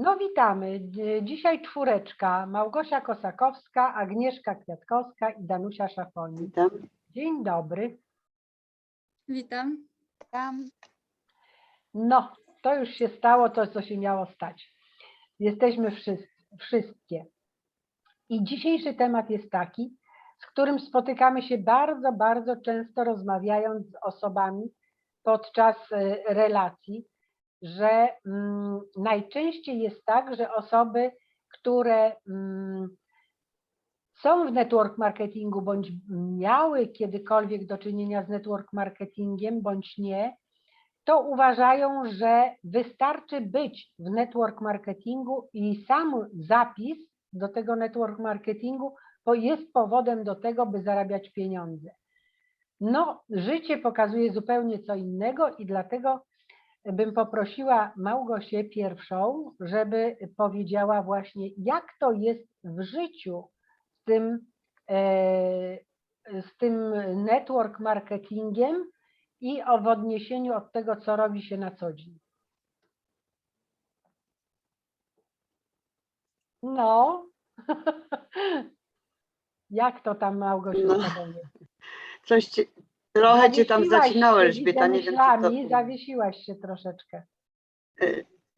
No witamy. Dzi- Dzisiaj czwóreczka. Małgosia Kosakowska, Agnieszka Kwiatkowska i Danusia Szafoni. Witam. Dzień dobry. Witam. Tam. No, to już się stało to, co się miało stać. Jesteśmy wszyscy, wszystkie. I dzisiejszy temat jest taki, z którym spotykamy się bardzo, bardzo często rozmawiając z osobami podczas e, relacji, że mm, najczęściej jest tak, że osoby, które mm, są w network marketingu bądź miały kiedykolwiek do czynienia z network marketingiem bądź nie, to uważają, że wystarczy być w network marketingu i sam zapis do tego network marketingu jest powodem do tego, by zarabiać pieniądze. No, życie pokazuje zupełnie co innego i dlatego bym poprosiła Małgosię pierwszą, żeby powiedziała właśnie, jak to jest w życiu z tym, e, z tym network marketingiem i o w odniesieniu od tego, co robi się na co dzień. No, jak to tam Małgosiu No. Coś trochę cię tam Zawiesiłaś zacinało, się, Elżbieta, nie wiem, czy myślami, to... Zawiesiłaś się troszeczkę.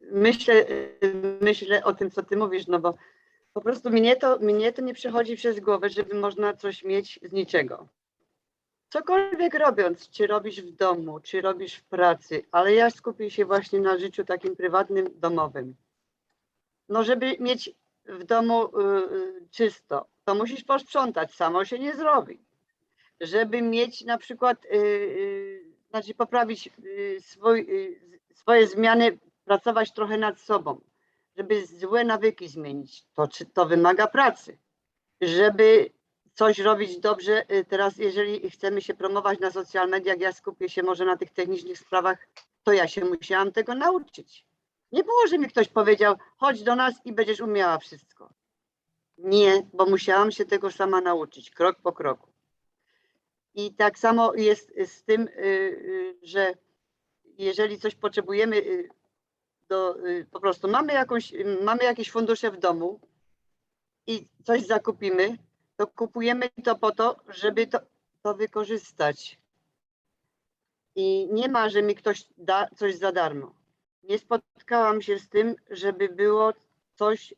Myślę, myślę o tym, co ty mówisz, no bo po prostu mnie to, mnie to nie przechodzi przez głowę, żeby można coś mieć z niczego. Cokolwiek robiąc, czy robisz w domu, czy robisz w pracy, ale ja skupię się właśnie na życiu takim prywatnym, domowym. No, żeby mieć w domu y, y, czysto, to musisz posprzątać, samo się nie zrobi. Żeby mieć na przykład, y, y, znaczy poprawić y, swój, swoje zmiany, pracować trochę nad sobą, żeby złe nawyki zmienić, to, czy to wymaga pracy. Żeby coś robić dobrze, teraz jeżeli chcemy się promować na social mediach, ja skupię się może na tych technicznych sprawach, to ja się musiałam tego nauczyć. Nie było, że mi ktoś powiedział, chodź do nas i będziesz umiała wszystko. Nie, bo musiałam się tego sama nauczyć, krok po kroku. I tak samo jest z tym, y, y, że jeżeli coś potrzebujemy, y, po prostu mamy, jakąś, mamy jakieś fundusze w domu i coś zakupimy, to kupujemy to po to, żeby to, to wykorzystać. I nie ma, że mi ktoś da coś za darmo. Nie spotkałam się z tym, żeby było coś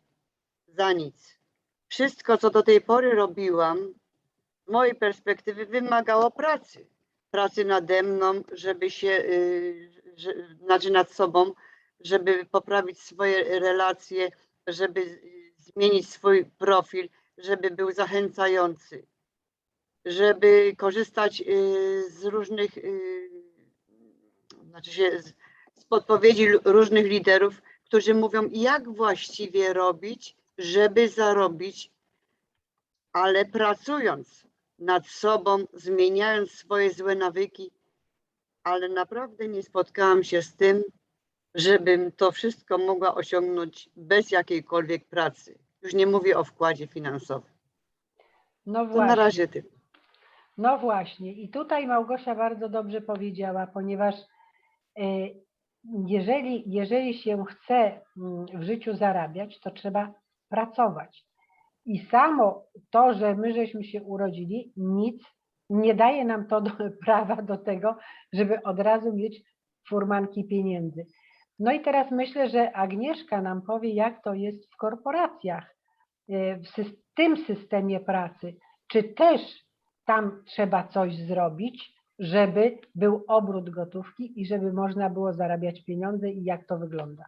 za nic. Wszystko, co do tej pory robiłam, mojej perspektywy wymagało pracy. Pracy nade mną, żeby się, y, że, znaczy nad sobą, żeby poprawić swoje relacje, żeby zmienić swój profil, żeby był zachęcający, żeby korzystać y, z różnych, y, znaczy się z, podpowiedzi różnych liderów, którzy mówią, jak właściwie robić, żeby zarobić, ale pracując nad sobą, zmieniając swoje złe nawyki, ale naprawdę nie spotkałam się z tym, żebym to wszystko mogła osiągnąć bez jakiejkolwiek pracy. Już nie mówię o wkładzie finansowym. No To na razie ty. No właśnie, i tutaj Małgosia bardzo dobrze powiedziała, ponieważ e, jeżeli, jeżeli się chce mm, w życiu zarabiać, to trzeba pracować. I samo to, że my żeśmy się urodzili, nic nie daje nam to do, prawa do tego, żeby od razu mieć furmanki pieniędzy. No i teraz myślę, że Agnieszka nam powie, jak to jest w korporacjach, e, w tym systemie pracy. Czy też tam trzeba coś zrobić, żeby był obrót gotówki i żeby można było zarabiać pieniądze i jak to wygląda.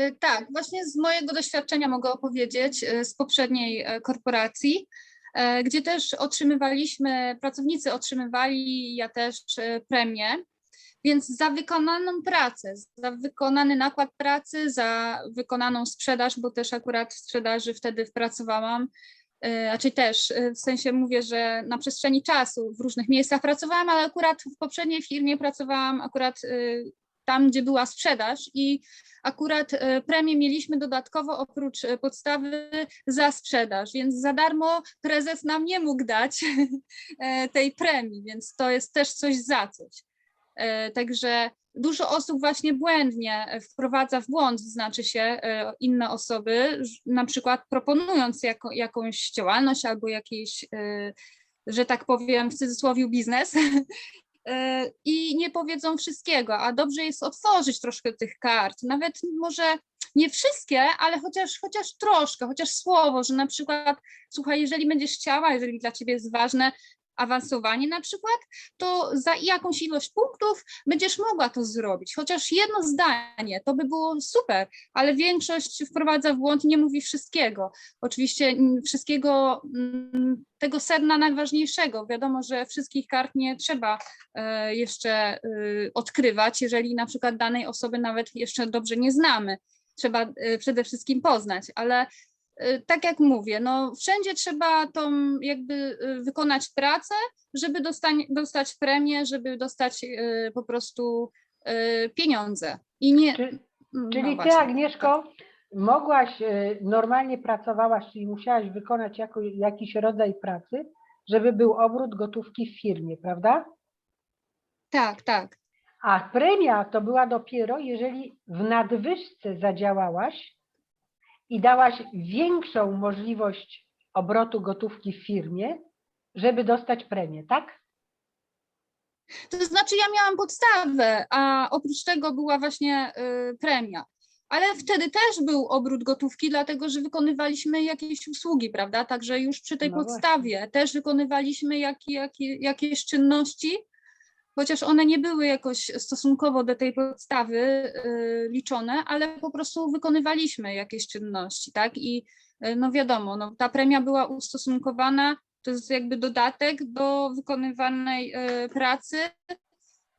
Y, Tak, właśnie z mojego doświadczenia mogę opowiedzieć y, z poprzedniej e, korporacji, e, gdzie też otrzymywaliśmy, pracownicy otrzymywali, ja też e, premię, więc za wykonaną pracę, za wykonany nakład pracy, za wykonaną sprzedaż, bo też akurat w sprzedaży wtedy pracowałam, e, raczej też, e, w sensie mówię, że na przestrzeni czasu w różnych miejscach pracowałam, ale akurat w poprzedniej firmie pracowałam akurat e, tam, gdzie była sprzedaż i akurat e, premię mieliśmy dodatkowo oprócz e, podstawy za sprzedaż, więc za darmo prezes nam nie mógł dać e, tej premii, więc to jest też coś za coś. Także dużo osób właśnie błędnie wprowadza w błąd, znaczy się inne osoby, na przykład proponując jako, jakąś działalność albo jakiś, że tak powiem, w cudzysłowie biznes. e, I nie powiedzą wszystkiego, a dobrze jest otworzyć troszkę tych kart, nawet może nie wszystkie, ale chociaż, chociaż troszkę, chociaż słowo, że na przykład, słuchaj, jeżeli będziesz chciała, jeżeli dla ciebie jest ważne awansowanie na przykład, to za jakąś ilość punktów będziesz mogła to zrobić. Chociaż jedno zdanie, to by było super, ale większość wprowadza w błąd i nie mówi wszystkiego. Oczywiście mm, wszystkiego, mm, tego sedna najważniejszego. Wiadomo, że wszystkich kart nie trzeba e, jeszcze y, odkrywać, jeżeli na przykład danej osoby nawet jeszcze dobrze nie znamy. Trzeba e, przede wszystkim poznać, ale y, tak jak mówię, no wszędzie trzeba tą jakby y, wykonać pracę, żeby dostań, dostać premię, żeby dostać y, po prostu y, pieniądze. I nie. Czy, no czyli ty, właśnie, Agnieszko, mogłaś, normalnie pracowałaś, czyli musiałaś wykonać jako, jakiś rodzaj pracy, żeby był obrót gotówki w firmie, prawda? Tak, tak. A premia to była dopiero, jeżeli w nadwyżce zadziałałaś i dałaś większą możliwość obrotu gotówki w firmie, żeby dostać premię, tak? To znaczy, ja miałam podstawę, a oprócz tego była właśnie y, premia. Ale wtedy też był obrót gotówki, dlatego że wykonywaliśmy jakieś usługi, prawda? Także już przy tej No podstawie też wykonywaliśmy jakie, jakie, jakieś czynności, chociaż one nie były jakoś stosunkowo do tej podstawy y, liczone, ale po prostu wykonywaliśmy jakieś czynności, tak? I y, no wiadomo, no, ta premia była ustosunkowana, to jest jakby dodatek do wykonywanej y, pracy,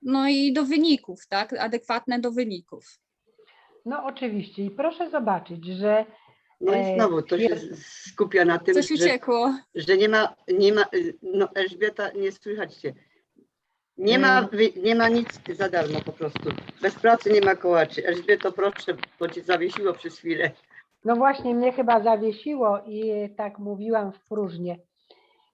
no i do wyników, tak? Adekwatne do wyników. No oczywiście i proszę zobaczyć, że No E, i znowu to się skupia na tym, Coś że, uciekło. że nie ma, nie ma, no Elżbieta, nie słychać cię. Nie ma, wy- nie ma nic za darmo po prostu. Bez pracy nie ma kołaczy. Elżbieto, proszę, bo cię zawiesiło przez chwilę. No właśnie, mnie chyba zawiesiło i tak mówiłam w próżnię.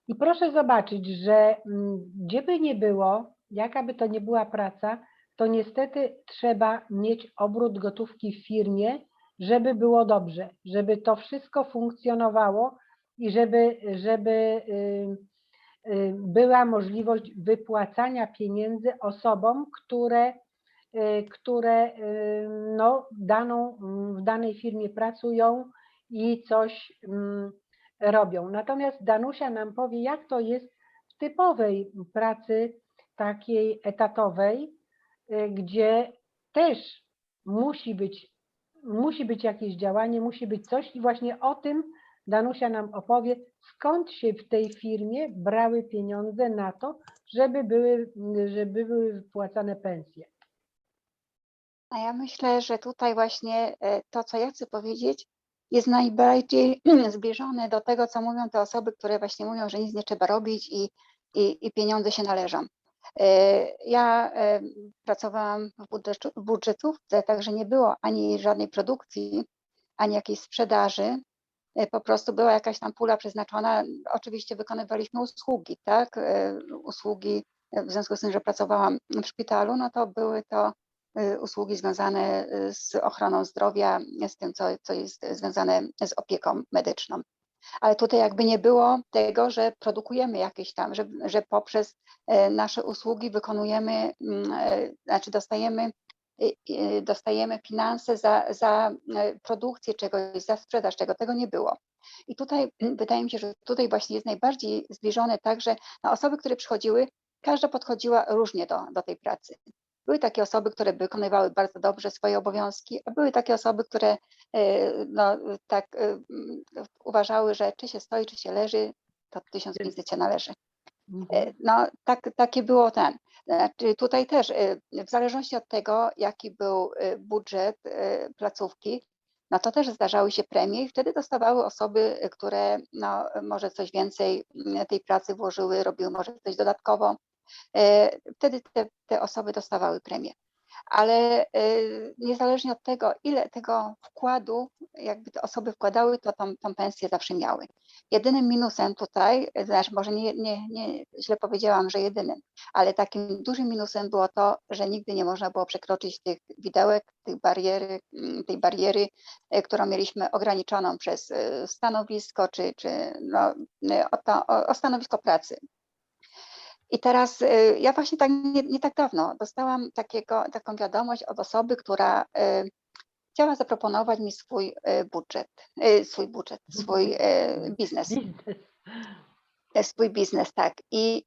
I proszę zobaczyć, że mm, gdzie by nie było, jaka by to nie była praca, to niestety trzeba mieć obrót gotówki w firmie, żeby było dobrze, żeby to wszystko funkcjonowało i żeby, żeby była możliwość wypłacania pieniędzy osobom, które y, które y, no, daną, w danej firmie pracują i coś mm, robią. Natomiast Danusia nam powie, jak to jest w typowej pracy takiej etatowej, y, gdzie też musi być, musi być jakieś działanie, musi być coś i właśnie o tym Danusia nam opowie, skąd się w tej firmie brały pieniądze na to, żeby były, żeby były wypłacane pensje. A ja myślę, że tutaj właśnie e, to, co ja chcę powiedzieć, jest najbardziej zbliżone do tego, co mówią te osoby, które właśnie mówią, że nic nie trzeba robić i, i, i pieniądze się należą. E, Ja e, pracowałam w budżetówce, także nie było ani żadnej produkcji, ani jakiejś sprzedaży. E, Po prostu była jakaś tam pula przeznaczona. Oczywiście wykonywaliśmy usługi, tak? E, Usługi, e, w związku z tym, że pracowałam w szpitalu, no to były to y, usługi związane y, z ochroną zdrowia, z tym, co, co jest związane z opieką medyczną. Ale tutaj jakby nie było tego, że produkujemy jakieś tam, że, że poprzez nasze usługi wykonujemy, mm, znaczy dostajemy, y, y, dostajemy finanse za, za e, produkcję czegoś, za sprzedaż czego, tego nie było. I tutaj wydaje mi się, że tutaj właśnie jest najbardziej zbliżone tak, że na osoby, które przychodziły, każda podchodziła różnie do, do tej pracy. Były takie osoby, które wykonywały bardzo dobrze swoje obowiązki, a były takie osoby, które e, no, tak e, uważały, że czy się stoi, czy się leży, to 1500 się należy. E, No, tak, takie było ten. Znaczy tutaj też, e, w zależności od tego, jaki był e, budżet e, placówki, no to też zdarzały się premie i wtedy dostawały osoby, które no, może coś więcej mm, tej pracy włożyły, robiły może coś dodatkowo. Wtedy te, te osoby dostawały premię. Ale y, niezależnie od tego, ile tego wkładu jakby te osoby wkładały, to tą, tą pensję zawsze miały. Jedynym minusem tutaj, znaczy może nie, nie, nie źle powiedziałam, że jedynym, ale takim dużym minusem było to, że nigdy nie można było przekroczyć tych widełek, tych bariery, mm, tej bariery, y, którą mieliśmy ograniczoną przez y, stanowisko, czy, czy no, o, to, o, o stanowisko pracy. I teraz y, ja właśnie tak nie, nie tak dawno dostałam takiego, taką wiadomość od osoby, która y, chciała zaproponować mi swój y, budżet, swój budżet, swój y, biznes, e, swój biznes, tak. I,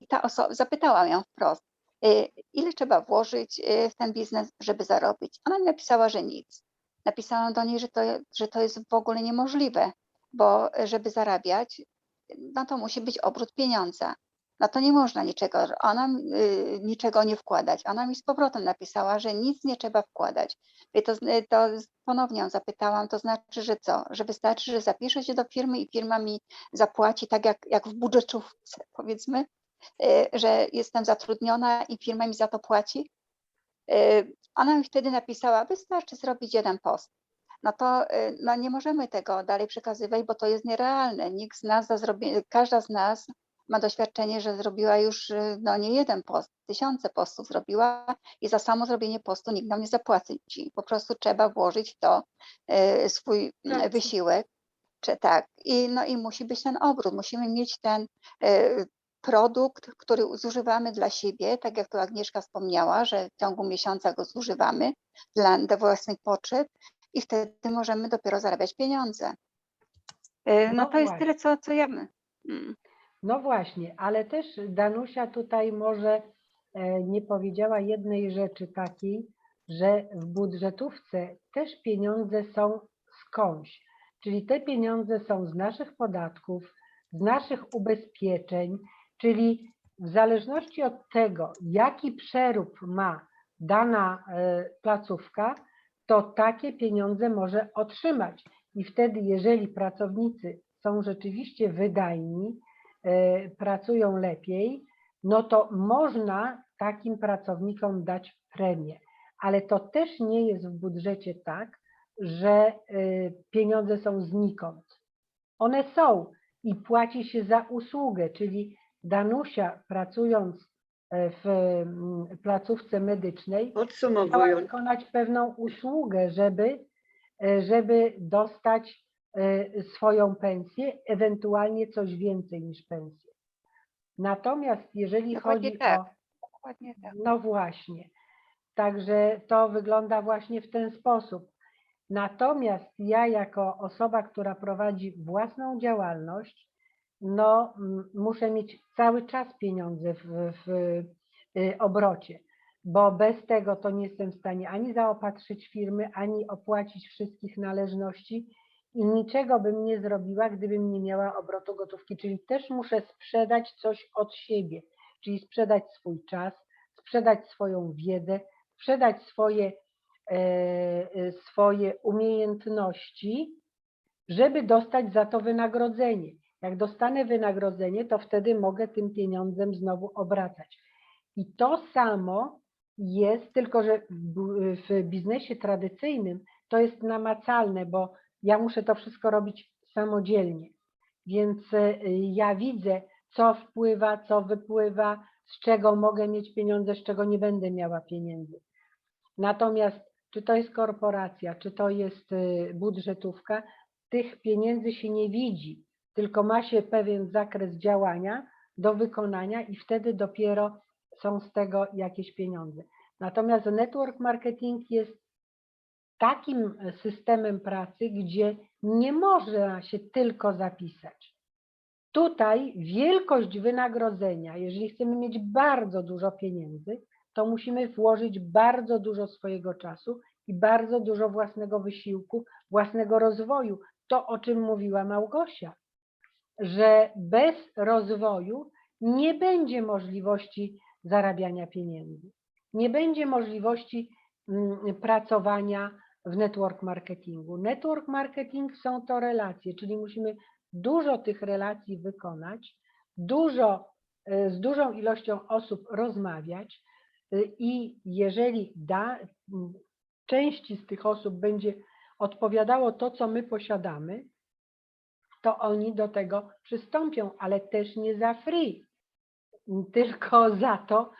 i ta osoba, zapytałam ją wprost, ile trzeba włożyć w ten biznes, żeby zarobić. Ona mi napisała, że nic. Napisałam do niej, że to, że to jest w ogóle niemożliwe, bo żeby zarabiać, no to musi być obrót pieniądza. No to nie można niczego, ona y, niczego nie wkładać. Ona mi z powrotem napisała, że nic nie trzeba wkładać. I to, y, to ponownie ją zapytałam, to znaczy, że co? Że wystarczy, że zapiszę się do firmy i firma mi zapłaci tak jak, jak w budżetówce, powiedzmy, y, że jestem zatrudniona i firma mi za to płaci. Y, Ona mi wtedy napisała, wystarczy zrobić jeden post. No to y, no nie możemy tego dalej przekazywać, bo to jest nierealne. Nikt z nas za zrobienie, każda z nas ma doświadczenie, że zrobiła już y, no nie jeden post, tysiące postów zrobiła i za samo zrobienie postu nikt nam nie zapłaci. Po prostu trzeba włożyć w to y, swój mm, wysiłek. Czy tak, i, no i musi być ten obrót, musimy mieć ten y, produkt, który zużywamy dla siebie, tak jak tu Agnieszka wspomniała, że w ciągu miesiąca go zużywamy dla, dla własnych potrzeb i wtedy możemy dopiero zarabiać pieniądze. No No to jest tyle, co, co ja... No właśnie, ale też Danusia tutaj może e, nie powiedziała jednej rzeczy takiej, że w budżetówce też pieniądze są skądś. Czyli te pieniądze są z naszych podatków, z naszych ubezpieczeń, czyli w zależności od tego, jaki przerób ma dana e, placówka, to takie pieniądze może otrzymać. I wtedy, jeżeli pracownicy są rzeczywiście wydajni, pracują lepiej, no to można takim pracownikom dać premię. Ale to też nie jest w budżecie tak, że e, pieniądze są znikąd. One są i płaci się za usługę, czyli Danusia pracując e, w mm, placówce medycznej, chciała wykonać pewną usługę, żeby, e, żeby dostać e, swoją pensję, ewentualnie coś więcej niż pensję. Natomiast jeżeli Dokładnie chodzi tak. o. Dokładnie tak. No właśnie. Także to wygląda właśnie w ten sposób. Natomiast ja, jako osoba, która prowadzi własną działalność, no, muszę mieć cały czas pieniądze w, w y, obrocie, bo bez tego to nie jestem w stanie ani zaopatrzyć firmy, ani opłacić wszystkich należności i niczego bym nie zrobiła, gdybym nie miała obrotu gotówki. Czyli też muszę sprzedać coś od siebie, czyli sprzedać swój czas, sprzedać swoją wiedzę, sprzedać swoje, e, e, swoje umiejętności, żeby dostać za to wynagrodzenie. Jak dostanę wynagrodzenie, to wtedy mogę tym pieniądzem znowu obracać. I to samo jest, tylko że w biznesie tradycyjnym to jest namacalne, bo ja muszę to wszystko robić samodzielnie. Więc e, ja widzę, co wpływa, co wypływa, z czego mogę mieć pieniądze, z czego nie będę miała pieniędzy. Natomiast czy to jest korporacja, czy to jest y, budżetówka, tych pieniędzy się nie widzi, tylko ma się pewien zakres działania do wykonania i wtedy dopiero są z tego jakieś pieniądze. Natomiast network marketing jest takim systemem pracy, gdzie nie można się tylko zapisać. Tutaj wielkość wynagrodzenia, jeżeli chcemy mieć bardzo dużo pieniędzy, to musimy włożyć bardzo dużo swojego czasu i bardzo dużo własnego wysiłku, własnego rozwoju. To, o czym mówiła Małgosia, że bez rozwoju nie będzie możliwości zarabiania pieniędzy. Nie będzie możliwości mm, pracowania w network marketingu. Network marketing są to relacje, czyli musimy dużo tych relacji wykonać, dużo, e, z dużą ilością osób rozmawiać, y, i jeżeli da, części z tych osób będzie odpowiadało to, co my posiadamy, to oni do tego przystąpią, ale też nie za free, tylko za to,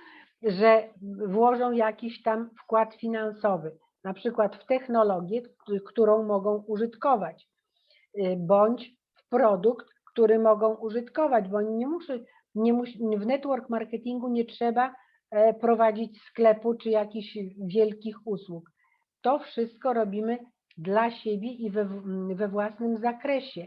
że włożą jakiś tam wkład finansowy, na przykład w technologię, którą mogą użytkować, y, bądź w produkt, który mogą użytkować, bo nie muszą, nie mus, w network marketingu nie trzeba e, prowadzić sklepu czy jakichś wielkich usług. To wszystko robimy dla siebie i we, we własnym zakresie.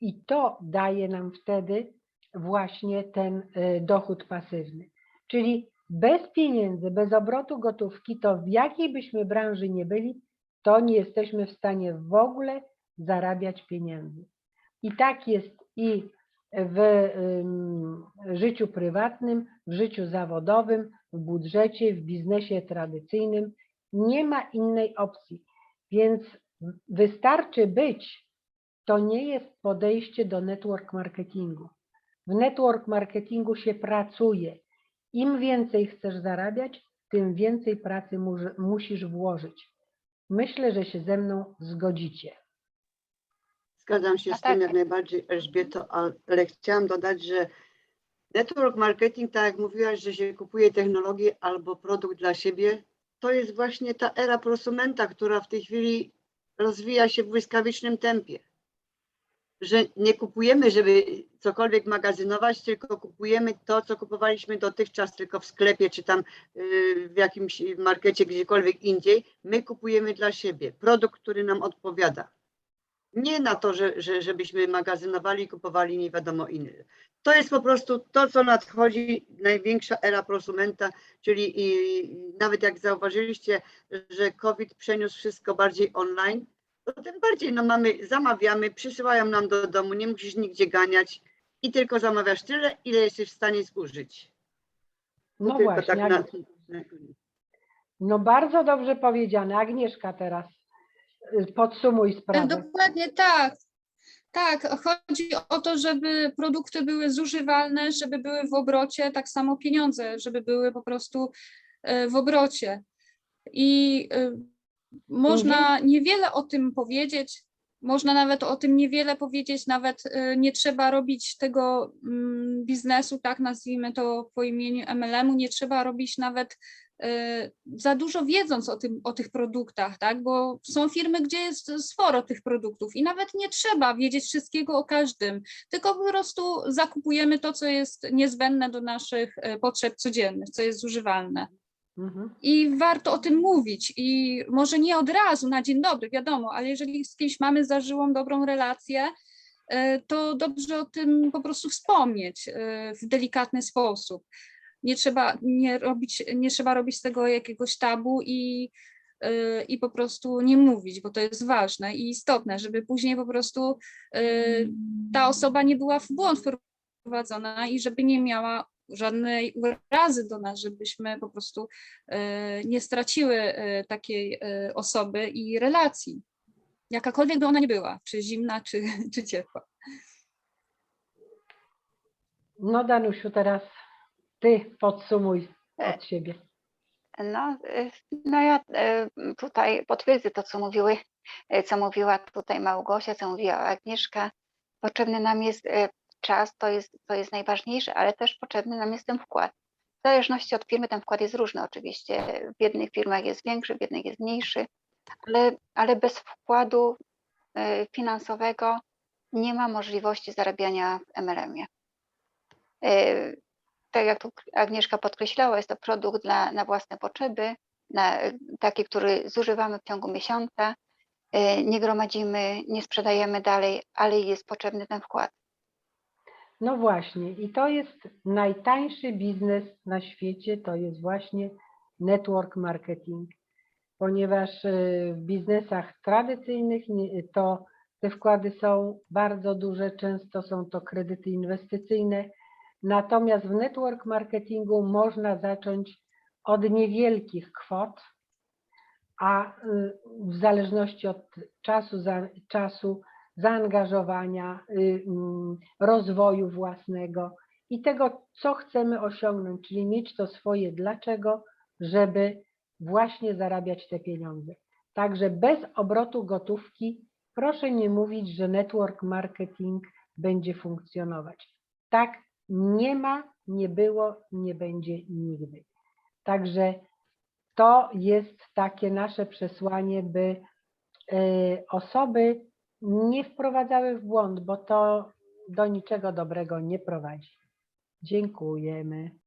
I to daje nam wtedy właśnie ten e, dochód pasywny. Czyli bez pieniędzy, bez obrotu gotówki, to w jakiej byśmy branży nie byli, to nie jesteśmy w stanie w ogóle zarabiać pieniędzy. I tak jest i w życiu prywatnym, w życiu zawodowym, w budżecie, w biznesie tradycyjnym. Nie ma innej opcji. Więc wystarczy być, to nie jest podejście do network marketingu. W network marketingu się pracuje. Im więcej chcesz zarabiać, tym więcej pracy muży- musisz włożyć. Myślę, że się ze mną zgodzicie. Zgadzam się No z tym tak. jak najbardziej, Elżbieto, ale chciałam dodać, że network marketing, tak jak mówiłaś, że się kupuje technologię albo produkt dla siebie, to jest właśnie ta era prosumenta, która w tej chwili rozwija się w błyskawicznym tempie. Że nie kupujemy, żeby cokolwiek magazynować, tylko kupujemy to, co kupowaliśmy dotychczas tylko w sklepie, czy tam y, w jakimś markecie, gdziekolwiek indziej. My kupujemy dla siebie produkt, który nam odpowiada. Nie na to, że, że, żebyśmy magazynowali i kupowali nie wiadomo ile. To jest po prostu to, co nadchodzi, największa era prosumenta, czyli i nawet jak zauważyliście, że COVID przeniósł wszystko bardziej online, to tym bardziej no mamy, zamawiamy, przysyłają nam do domu, nie musisz nigdzie ganiać i tylko zamawiasz tyle, ile jesteś w stanie zużyć. To No tylko właśnie, tak Ag- na, no bardzo dobrze powiedziane. Agnieszka teraz y, podsumuj sprawę. Dokładnie tak. Tak, chodzi o to, żeby produkty były zużywalne, żeby były w obrocie, tak samo pieniądze, żeby były po prostu e, w obrocie. I e, można niewiele o tym powiedzieć, można nawet o tym niewiele powiedzieć, nawet e, nie trzeba robić tego mm, biznesu, tak nazwijmy to po imieniu MLM-u, nie trzeba robić nawet e, za dużo wiedząc o, tym, o tych produktach, tak? Bo są firmy, gdzie jest sporo tych produktów i nawet nie trzeba wiedzieć wszystkiego o każdym, tylko po prostu zakupujemy to, co jest niezbędne do naszych e, potrzeb codziennych, co jest zużywalne. Mhm. I warto o tym mówić. I może nie od razu, na dzień dobry, wiadomo, ale jeżeli z kimś mamy zażyłą dobrą relację, e, to dobrze o tym po prostu wspomnieć e, w delikatny sposób. Nie trzeba, nie robić, nie trzeba robić z tego jakiegoś tabu i, e, i po prostu nie mówić, bo to jest ważne i istotne, żeby później po prostu ta osoba nie była w błąd wprowadzona i żeby nie miała żadnej urazy do nas, żebyśmy po prostu e, nie straciły e, takiej e, osoby i relacji. Jakakolwiek by ona nie była, czy zimna, czy, czy ciepła. No Danusiu, teraz ty podsumuj od siebie. No, no ja tutaj potwierdzę to, co mówiły, co mówiła tutaj Małgosia, co mówiła Agnieszka. Potrzebny nam jest czas, to jest, to jest najważniejsze, ale też potrzebny nam jest ten wkład. W zależności od firmy ten wkład jest różny oczywiście. W jednych firmach jest większy, w jednych jest mniejszy, ale, ale bez wkładu y, finansowego nie ma możliwości zarabiania w MLM-ie. Y, tak jak tu Agnieszka podkreślała, jest to produkt dla, na własne potrzeby, na, taki, który zużywamy w ciągu miesiąca, y, nie gromadzimy, nie sprzedajemy dalej, ale jest potrzebny ten wkład. No właśnie, i to jest najtańszy biznes na świecie, to jest właśnie network marketing, ponieważ y, w biznesach tradycyjnych to te wkłady są bardzo duże, często są to kredyty inwestycyjne, natomiast w network marketingu można zacząć od niewielkich kwot, a y, w zależności od czasu, za, czasu zaangażowania, y, mm, rozwoju własnego i tego, co chcemy osiągnąć, czyli mieć to swoje dlaczego, żeby właśnie zarabiać te pieniądze. Także bez obrotu gotówki proszę nie mówić, że network marketing będzie funkcjonować. Tak nie ma, nie było, nie będzie nigdy. Także to jest takie nasze przesłanie, by y, osoby nie wprowadzały w błąd, bo to do niczego dobrego nie prowadzi. Dziękujemy.